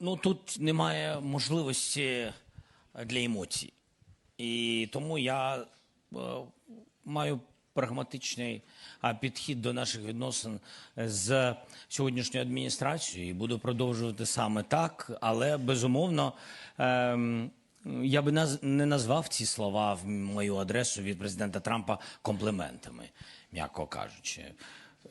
Ну тут немає можливості для емоцій. І тому я е, маю прагматичний підхід до наших відносин з сьогоднішньою адміністрацією і буду продовжувати саме так. Але безумовно ем, я би не назвав ці слова в мою адресу від президента Трампа компліментами, м'яко кажучи.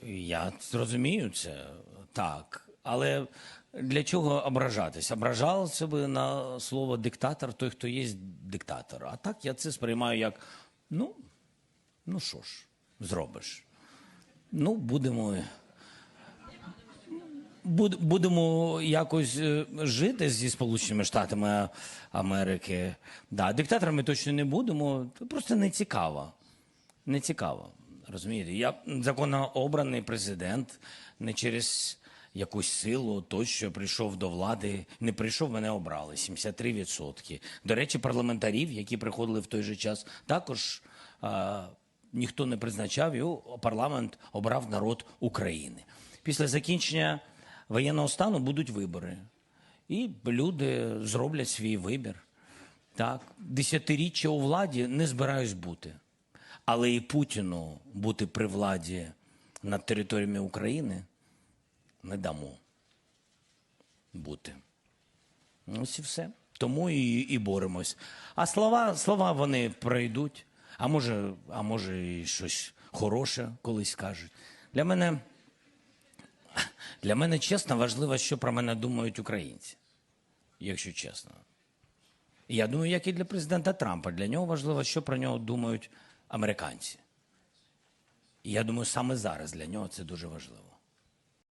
Я розумію це так, але для чого ображатись? Ображався би на слово диктатор той, хто є диктатор. А так я це сприймаю як ну, ну що ж, зробиш. Ну, будемо. Будемо якось е, жити зі Сполученими Штатами Америки. Да, диктаторами точно не будемо. Просто не цікаво. Не цікаво. Розумієте? Я законно обраний президент не через якусь силу, тощо прийшов до влади. Не прийшов, мене обрали. 73%. До речі, парламентарів, які приходили в той же час, також а, ніхто не призначав. Його парламент обрав народ України. Після закінчення воєнного стану будуть вибори. І люди зроблять свій вибір. Так, десятиріччя у владі не збираюсь бути. Але і Путіну бути при владі над територіями України не дамо бути. Ось і все. Тому і, і боремось. А слова, слова вони пройдуть. А може, а може, і щось хороше колись скажуть. Для мене, для мене чесно важливо, що про мене думають українці, якщо чесно. Я думаю, як і для президента Трампа. Для нього важливо, що про нього думають американці. І я думаю, саме зараз для нього це дуже важливо.